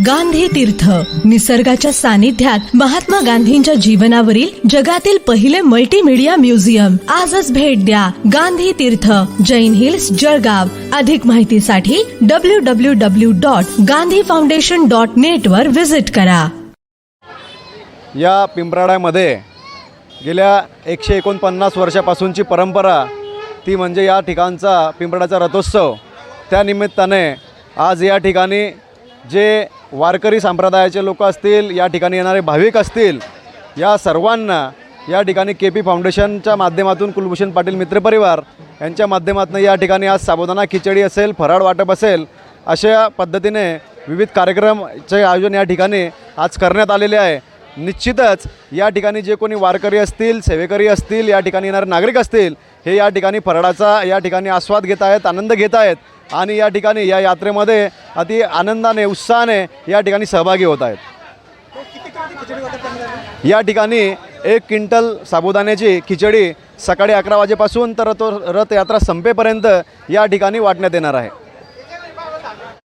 गांधी तीर्थ. निसर्गाच्या सानिध्यात महात्मा गांधींच्या जीवनावरील जगातील पहिले मल्टीमीडिया म्युझियम आजच भेट द्या गांधी तीर्थ. जैन हिल्स जळगाव. अधिक माहितीसाठी W W W dot Gandhi Foundation dot net वर व्हिजिट करा. या पिंपराड्यामध्ये गेल्या एकशे एकोणपन्नास वर्षापासूनची परंपरा ती म्हणजे या ठिकाणचा पिंपराचा रथोत्सव. त्यानिमित्ताने आज या ठिकाणी जे वारकरी संप्रदायाचे लोक असतील या ठिकाणी येणारे भाविक असतील या सर्वांना या ठिकाणी के पी फाउंडेशनच्या माध्यमातून कुलभूषण पाटील मित्रपरिवार यांच्या माध्यमातून या ठिकाणी आज साबुदाणा खिचडी असेल फराळ वाटप असेल अशा पद्धतीने विविध कार्यक्रमचे आयोजन या ठिकाणी आज करण्यात आलेले आहे. निश्चितच या ठिकाणी जे कोणी वारकरी असतील सेवेकरी असतील या ठिकाणी येणारे नागरिक असतील हे या ठिकाणी फराळाचा या ठिकाणी आस्वाद घेत आहेत आनंद घेत आहेत. आणि या ठिकाणी या यात्रेमध्ये अति आनंदाने उत्साहाने या ठिकाणी सहभागी होत आहेत. या ठिकाणी एक क्विंटल साबुदाण्याची खिचडी सकाळी अकरा वाजेपासून तर तो रथयात्रा संपेपर्यंत या ठिकाणी वाटण्यात येणार आहे.